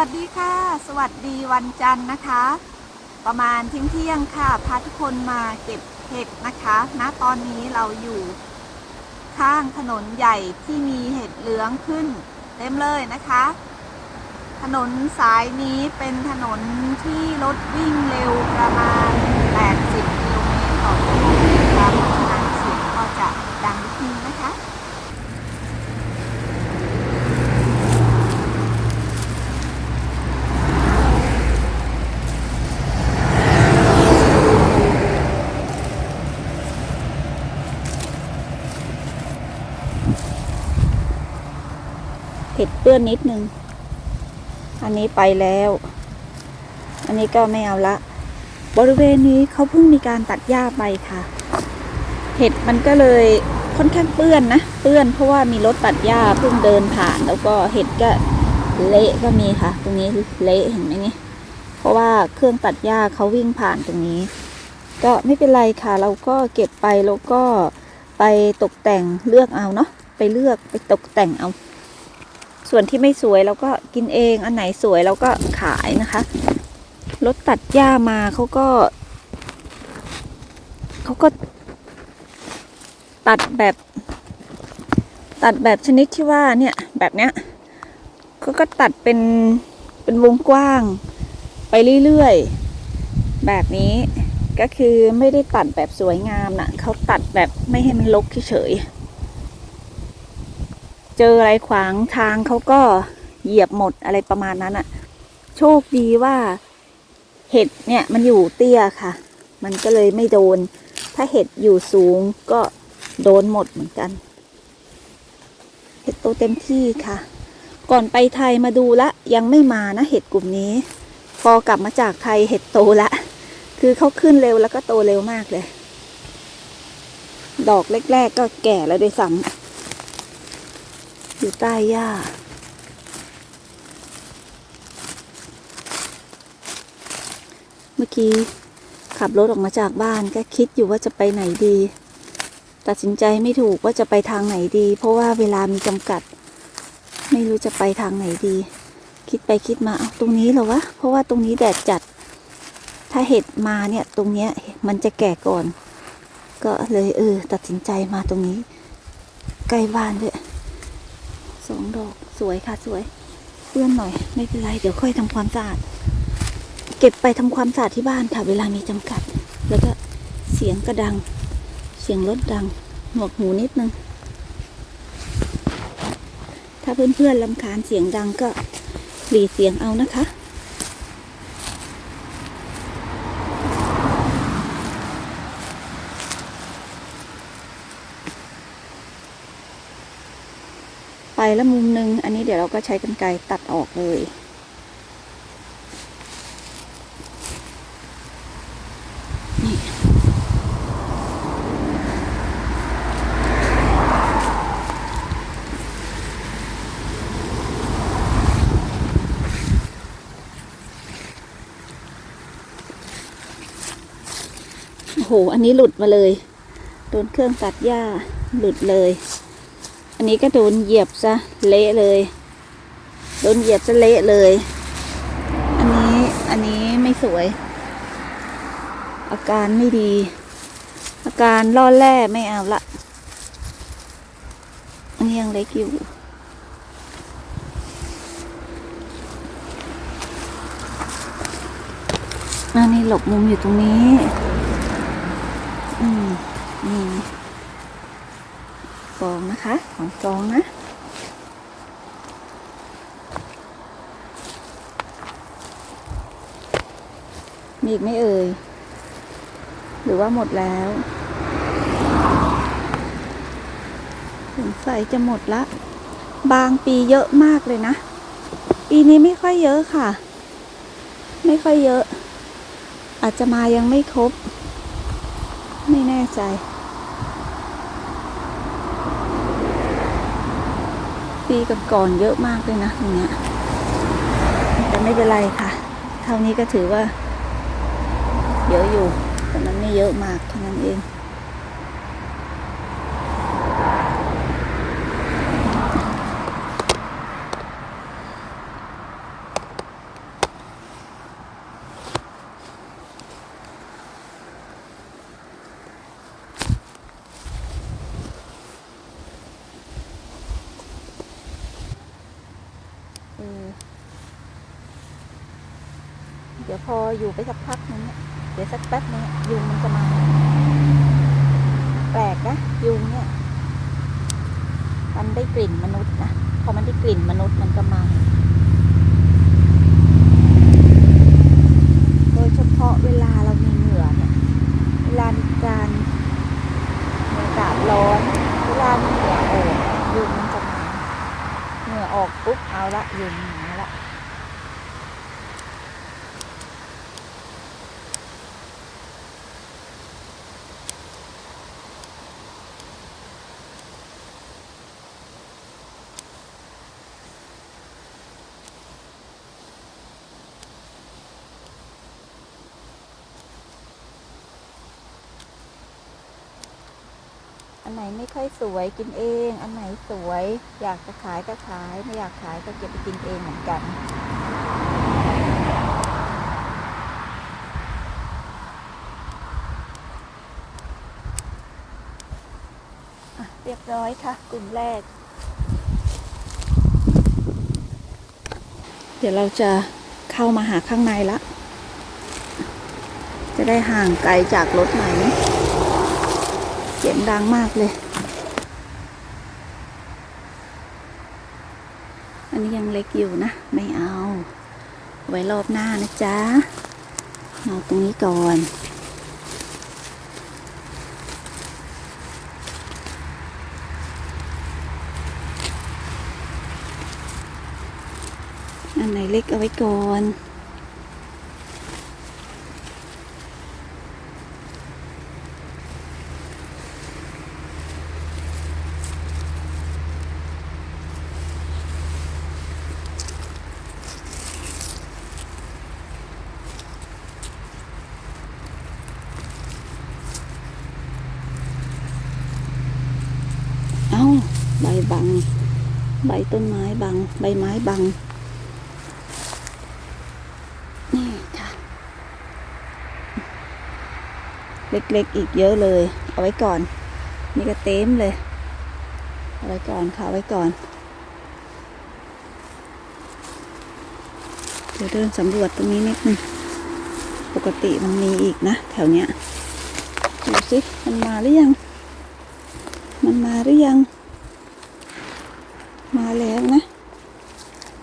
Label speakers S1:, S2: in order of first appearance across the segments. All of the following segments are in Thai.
S1: สวัสดีค่ะ สวัสดีวันจันทร์นะคะ ประมาณเที่ยงเที่ยงค่ะ พาทุกคนมาเก็บเห็ดนะคะณตอนนี้เราอยู่ข้างถนนใหญ่ที่มีเห็ดเหลืองขึ้นเต็มเลยนะคะ ถนนสายนี้เป็นถนนที่รถวิ่งเร็วประมาณ 80 กิโลเมตรต่อชั่วโมงนะคะเพราะฉะนั้นเสียงก็จะดังนิดนึงนะคะ เผ็ดเปื้อนนิดนึง อันนี้ไปแล้ว อันนี้ก็ไม่เอาละ บริเวณนี้เขาเพิ่งมีการตัดหญ้าไปค่ะ เห็ดมันก็เลยค่อนข้างเปื้อนนะ เปื้อนเพราะว่ามีรถตัดหญ้าเพิ่งเดินผ่าน แล้วก็เห็ดก็เละก็มีค่ะ ตรงนี้เละเห็นไหมนี่เพราะว่าเครื่องตัดหญ้าเขาวิ่งผ่านตรงนี้ ก็ไม่เป็นไรค่ะ เราก็เก็บไปแล้วก็ไปตกแต่งเลือกเอาเนาะไปเลือกไปตกแต่งเอา ส่วนที่ไม่สวยเราก็กินเอง อันไหนสวยเราก็ขายนะคะรถตัดหญ้ามาเขาก็เขาก็ ตัดแบบ ตัดแบบชนิดที่ว่าเนี่ยแบบเนี้ยเขาก็ตัดเป็นเป็นวงกว้าง ไปเรื่อยๆแบบนี้ก็คือไม่ได้ตัดแบบสวยงามนะเขาตัดแบบไม่ให้มันลกเฉยๆ เจออะไรขวางทางเขาก็เหยียบหมดอะไรประมาณนั้นอะโชคดีว่าเห็ดเนี่ยมันอยู่เตี้ยค่ะ มันก็เลยไม่โดน ถ้าเห็ดอยู่สูงก็โดนหมดเหมือนกัน เห็ดโตเต็มที่ค่ะ ก่อนไปไทยมาดูละยังไม่มานะเห็ดกลุ่มนี้ พอกลับมาจากไทยเห็ดโตละ คือเขาขึ้นเร็วแล้วก็โตเร็วมากเลย ดอกแรก ๆ ก็แก่แล้วด้วยซ้ำ อยู่ใต้หญ้า เมื่อกี้ขับรถออกมาจากบ้านก็คิดอยู่ว่าจะไปไหนดี ตัดสินใจไม่ถูกว่าจะไปทางไหนดี เพราะว่าเวลามีจำกัด ไม่รู้จะไปทางไหนดี คิดไปคิดมาเอาตรงนี้เหรอวะ เพราะว่าตรงนี้แดดจัด ถ้าเห็ดมาเนี่ยตรงเนี้ยมันจะแก่ก่อน ก็เลยเออตัดสินใจมาตรงนี้ ใกล้บ้านด้วย สวยค่ะสวยเปื้อนหน่อย ไม่เป็นไรเดี๋ยวค่อยทำความสะอาดเก็บไปทำความสะอาดที่บ้านค่ะ เวลามีจำกัด แล้วก็เสียงกระดัง เสียงรถดัง หนวกหูนิดนึง ถ้าเพื่อนๆลำคาญเสียงดังก็หลีเสียงเอานะคะ ล้วมุมหนึ่งอันนี้เดี๋ยวเราก็ใช้กรรไกรตัดออกเลยโอ้โห อันนี้หลุดมาเลย โดนเครื่องตัดหญ้าหลุดเลย อันนี้ก็โดนเหยียบซะเละเลย โดนเหยียบซะเละเลย อันนี้อันนี้ไม่สวย อาการไม่ดี อาการล่อแร่ไม่เอาละอันนี้ยังเล็กอยู่อันนี้หลบมุมอยู่ตรงนี้ อืมนี่ กองนะคะของกองนะมีอีกไม่เอ่ย หรือว่าหมดแล้วสงสัยจะหมดละ บางปีเยอะมากเลยนะ ปีนี้ไม่ค่อยเยอะค่ะ ไม่ค่อยเยอะ อาจจะมายังไม่ครบ ไม่แน่ใจ ปีก่อนๆเยอะมากเลยนะตรงเนี้ยแต่ไม่เป็นไรค่ะ เท่านี้ก็ถือว่า เยอะอยู่ แต่มันไม่เยอะมากเท่านั้นเอง เดี๋ยวพออยู่ไปสักพักนึงเนี่ยเดี๋ยวสักแป๊บนึงยุงมันจะมา แปลกนะยุงเนี่ย มันได้กลิ่นมนุษย์นะพอมันได้กลิ่นมนุษย์มันก็มาโดยเฉพาะเวลาเรามีเหงื่อเนี่ย เวลามีการอากาศร้อนเวลามีเหงื่อออกยุงมันจะมาเหงื่อออกปุ๊บเอาละยุงมาละ ไม่ค่อยสวยกินเอง อันไหนสวย อยากจะขายก็ขาย ไม่อยากขายก็เก็บไปกินเองเหมือนกันอะเรียบร้อยค่ะ กลุ่มแรก เดี๋ยวเราจะเข้ามาหาข้างในละ จะได้ห่างไกลจากรถใหม่นี้เสียงดังมากเลย อันนี้ยังเล็ก อยู่นะ ไม่เอา ไว้รอบหน้านะจ๊ะเอาตรงนี้ก่อน อันไหนเล็กเอาไว้ก่อน เอ้า ใบบัง ใบต้นไม้บัง ใบไม้บัง นี่ค่ะ เล็กๆอีกเยอะเลย เอาไว้ก่อน นี่ก็เต็มเลย เอาไว้ก่อนค่ะไว้ก่อนเดี๋ยวเดินสำรวจตรงนี้นิดนึงปกติมันมีอีกนะ แถวเนี้ยดูสิมันมาหรือยัง มันมาหรือยัง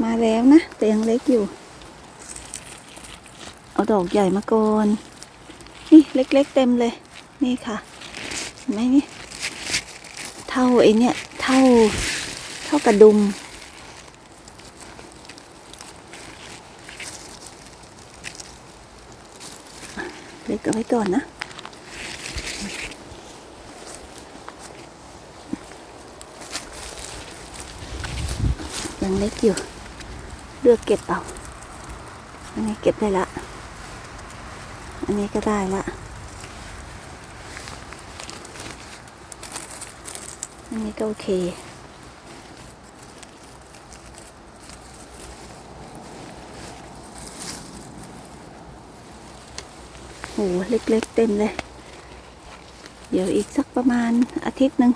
S1: มาแล้วนะ มา แล้วนะแต่ยังเล็กอยู่ เอาดอกใหญ่มาก่อนนี่เล็กๆเต็มเลย นี่ค่ะเห็นไหมนี่เท่าไอเนี่ย เท่า เท่ากระดุมเล็กเอาไว้ก่อนนะยังเล็กอยู่ เลือกเก็บเอาอันนี้เก็บได้ละ อันนี้ก็ได้ละ อันนี้ก็โอเค โห เล็กๆเต็มเลย เดี๋ยวอีกสักประมาณอาทิตย์หนึ่ง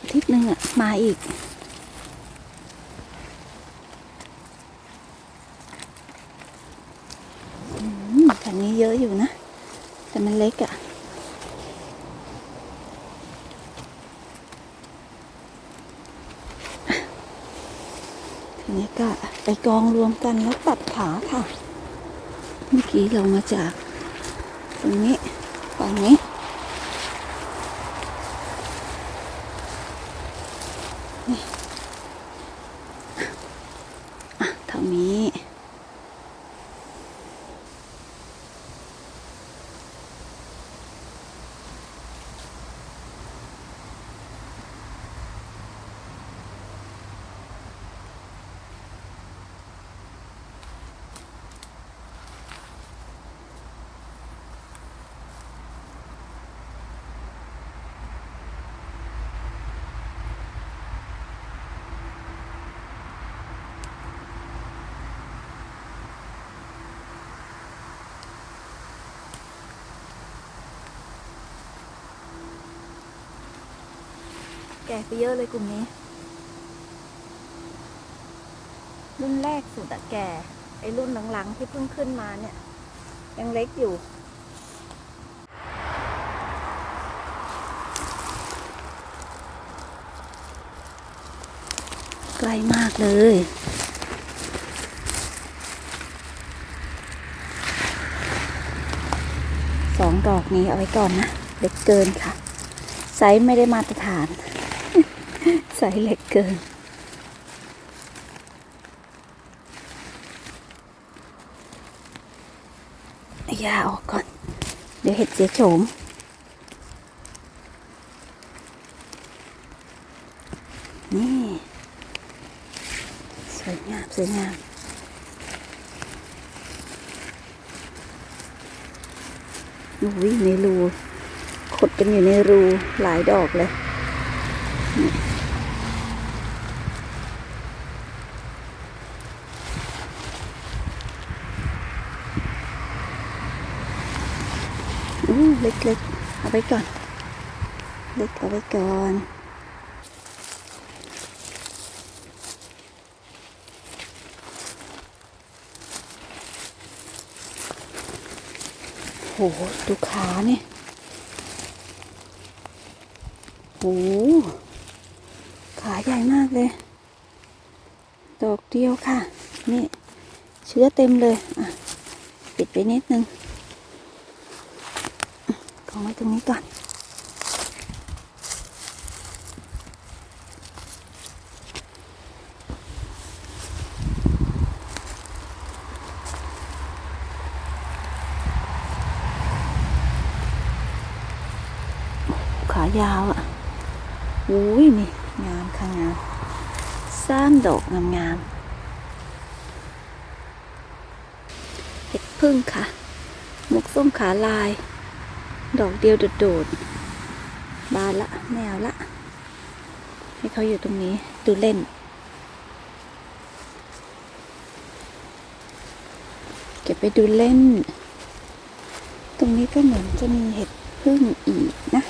S1: อาทิตย์หนึ่งอะมาอีก อืมแถวนี้เยอะอยู่นะ แต่มันเล็กอะ่ะ ทีนี้ก็ไป กองรวมกันแล้วตัดขาค่ะ เมื่อกี้เรามาจาก ตรงนี้ฝั่งนี้อะเท่านี้ แก่ไปเยอะเลยกลุ่มนี้ รุ่นแรกสุดอะแก่ ไอ้รุ่นหลังๆที่เพิ่งขึ้นมาเนี่ย ยังเล็กอยู่ ใกล้มากเลยสองดอกนี้เอาไว้ก่อนนะเล็กเกินค่ะ ไซส์ไม่ได้มาตรฐาน ไซส์เล็กเกินอายาออกก่อน เดี๋ยวเห็ดเสียโฉมนี่ สวยงาม สวยงามอุ้ยในรู ขดกันอยู่ในรูหลายดอกเลย เล็กๆเอาไว้ก่อน เล็กเอาไว้ก่อนโหดูขาเนี่ยโหขาใหญ่มากเลย ดอกเดียวค่ะ นี่ เชื้อเต็มเลย อะ ปิดไปนิดนึง กองไว้ตรงนี้ก่อนขายาวอะอุ้ยนี่ งามค่ะงามสร้างดอกงามงามเห็ดพึ่งค่ะหมวกส้มขาลาย ดอกเดียวโดดๆบานละไม่เอาละ ให้เขาอยู่ตรงนี้ดูเล่น เก็บไปดูเล่น ตรงนี้ก็เหมือนจะมีเห็ดพึ่งอีกนะ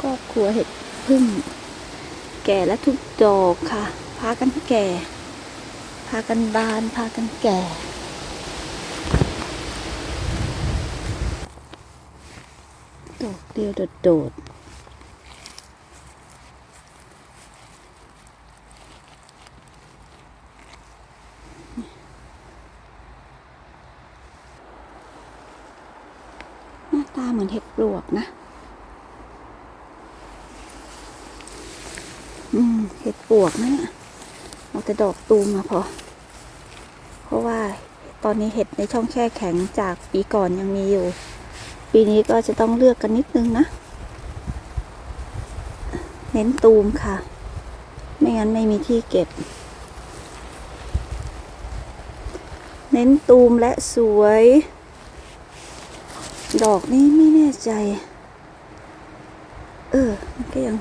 S1: ครอบครัวเห็ดพึ่ง แก่และทุกดอกค่ะ พากันแก่ พากันบาน พากันแก่ ดอก เดียวโดดหน้าตาเหมือนเห็ดปลวกนะ อืม เห็ดปลวกนะเนี่ยเอาแต่ดอกตูมมาพอ เพราะว่าตอนนี้เห็ดในช่องแช่แข็งจากปีก่อนยังมีอยู่ ปีนี้ก็จะต้องเลือกกันนิดนึงนะ เน้นตูมค่ะ ไม่งั้นไม่มีที่เก็บ เน้นตูมและสวย ดอกนี้ไม่แน่ใจ เออ มันก็ยัง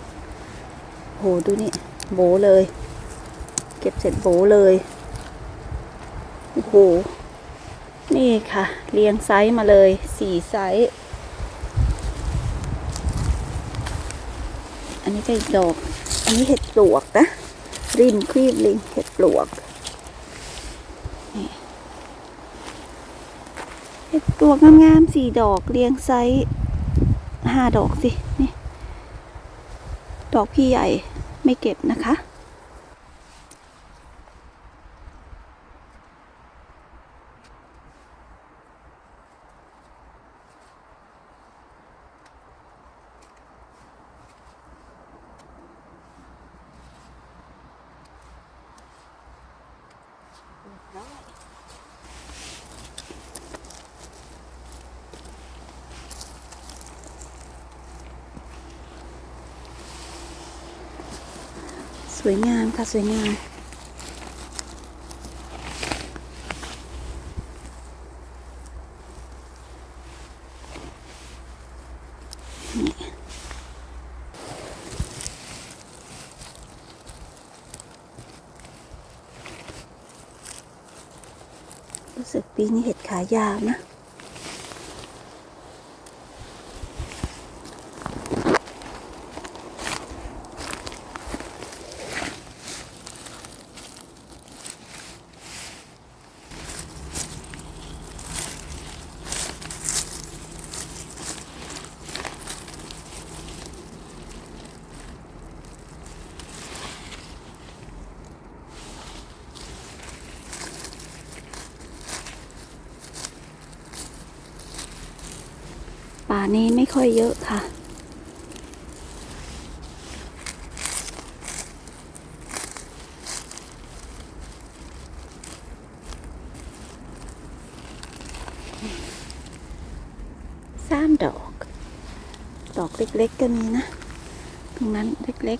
S1: โห ดูนี่ โบเลย เก็บเสร็จโบเลย โอ้โห นี่ค่ะ เรียงไซส์มาเลยสี่ไซส์ อันนี้ก็อีกดอก อันนี้เห็ดปลวกนะ ริมครีบลิงเห็ดปลวกเห็ดปลวกงามๆสี่ดอกเรียงไซส์ห้าดอกสิ นี่ ดอกพี่ใหญ่ไม่เก็บนะคะ ส วยงามค่ะสวยงามรู้สึกปีนี้เห็ดขายาวนะ นี้ไม่ค่อยเยอะค่ะ สามดอก ดอกเล็กๆก็มีนะ ตรงนั้นเล็ก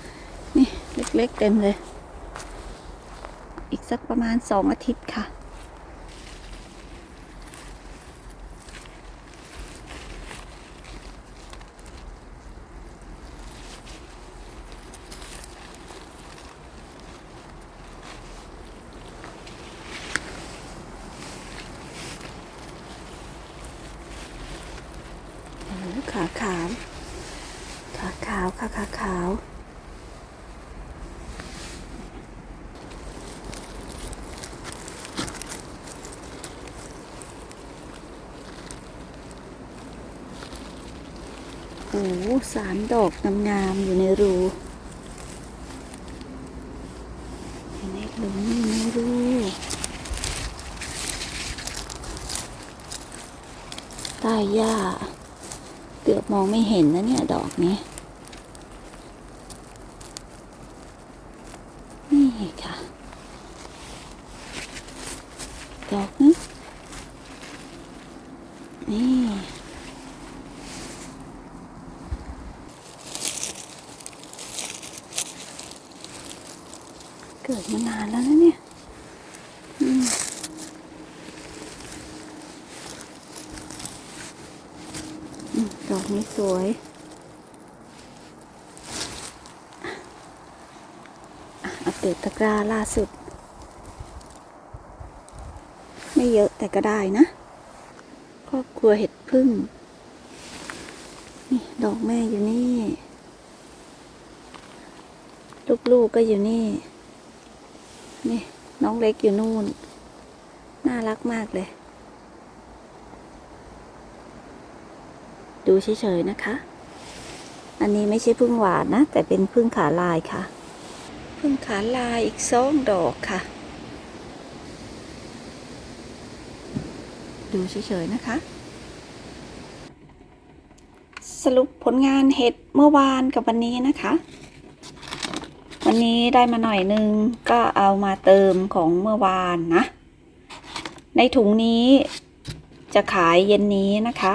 S1: ๆ นี่เล็กๆเต็มเลย อีกสักประมาณสองอาทิตย์ค่ะ โอ้โหขาขาว ขาขาวค่ะขาขาว โอ้โหสามดอกงามๆอยู่ในรูในหลุมอยู่ในรูใต้หญ้า เกือบมองไม่เห็นนะเนี่ย ดอกนี้ค่ะ ดอกนึงนี่ เกิดมานานแล้วนะเนี่ยอืมดอกนี้สวยอัปเดตตะกร้าล่าสุด ไม่เยอะแต่ก็ได้นะครอบครัวเห็ดพึ่ง นี่ ดอกแม่อยู่นี่ ลูกๆก็อยู่นี่ นี่น้องเล็กอยู่นู่น น่ารักมากเลย ดูเฉยๆนะคะ อันนี้ไม่ใช่พึ่งหวานนะ แต่เป็นพึ่งขาลายค่ะ พึ่งขาลายอีกสองดอกค่ะ ดูเฉยๆนะคะ สรุปผลงานเห็ดเมื่อวานกับวันนี้นะคะ วันนี้ได้มาหน่อยนึงก็เอามาเติมของเมื่อวานนะ ในถุงนี้จะขายเย็นนี้นะคะ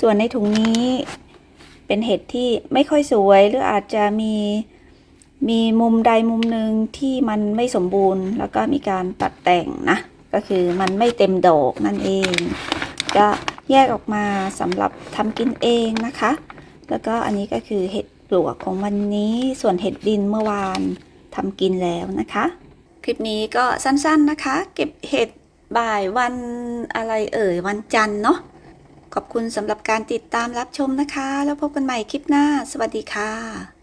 S1: ส่วนในถุงนี้เป็นเห็ดที่ไม่ค่อยสวยหรืออาจจะมีมีมุมใดมุมหนึ่งที่มันไม่สมบูรณ์ แล้วก็มีการตัดแต่งนะ ก็คือมันไม่เต็มดอกนั่นเอง ก็แยกออกมาสำหรับทำกินเองนะคะ แล้วก็อันนี้ก็คือเห็ด ปลวกของวันนี้ส่วนเห็ดดินเมื่อวานทำกินแล้วนะคะ คลิปนี้ก็สั้นๆนะคะ เก็บเห็ดบ่ายวันอะไรเอ่ยวันจันทร์เนาะขอบคุณสำหรับการติดตามรับชมนะคะ แล้วพบกันใหม่คลิปหน้า สวัสดีค่ะ